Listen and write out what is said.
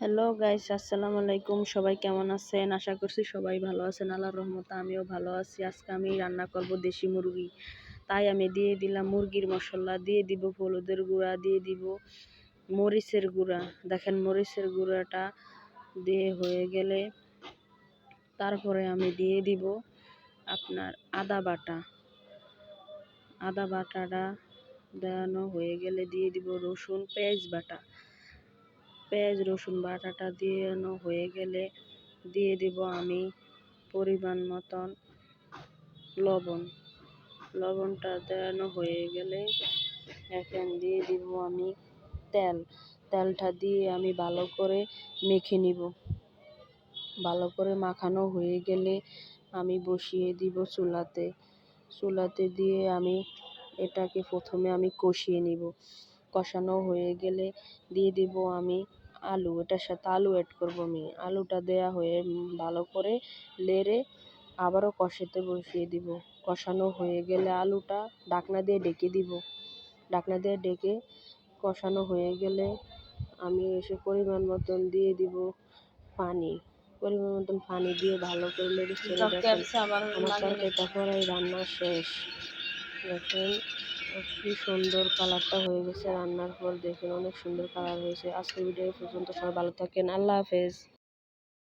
Hello guys আসসালামু আলাইকুম। সবাই কেমন আছেন? আশা করছি সবাই ভালো আছেন। আল্লাহর রহমতে আমিও ভালো আছি। আজকে আমি রান্না করব দেশি মুরগি। তাই আমি দিয়ে দিলাম মুরগির মশলা, দিয়ে দিব হলুদের গুঁড়া, দিয়ে দিব মরিচের গুঁড়া। দেখেন মরিচের গুঁড়াটা দিয়ে হয়ে গেলে তারপরে আমি দিয়ে দিব আপনার আদা বাটা। আদা বাটাটা দেওয়ানো হয়ে গেলে দিয়ে দিব রসুন পেঁয়াজ বাটা। পেঁয়াজ, রসুন বাটাটা দিয়ে হয়ে গেলে দিয়ে দিব আমি পরিমাণ মতন লবণ। লবণটা দেওয়ানো হয়ে গেলে এখন দিয়ে দিব আমি তেল। তেলটা দিয়ে আমি ভালো করে মেখে নিব। ভালো করে মাখানো হয়ে গেলে আমি বসিয়ে দিব চুলাতে। চুলাতে দিয়ে আমি এটাকে প্রথমে আমি কষিয়ে নিব। কষানো হয়ে গেলে দিয়ে দিব আমি আলু। এটার সাথে আলু অ্যাড করব আমি। আলুটা দেয়া হয়ে ভালো করে লেড়ে আবারও কষাতে বসিয়ে দিব। কষানো হয়ে গেলে আলুটা ডাকনা দিয়ে ডেকে দিব। ডাকনা দিয়ে ডেকে কষানো হয়ে গেলে আমি এসে পরিমাণ মতন দিয়ে দিব পানি। পরিমাণ মতন পানি দিয়ে ভালো করে লেড়ে আমার তরকারিটা করাই রান্না শেষ। দেখেন, কি সুন্দর কালারটা হয়ে গেছে রান্নার পর। দেখুন অনেক সুন্দর কালার হয়েছে। আজকের ভিডিও পর্যন্ত। সবাই ভালো থাকেন। আল্লাহ হাফেজ।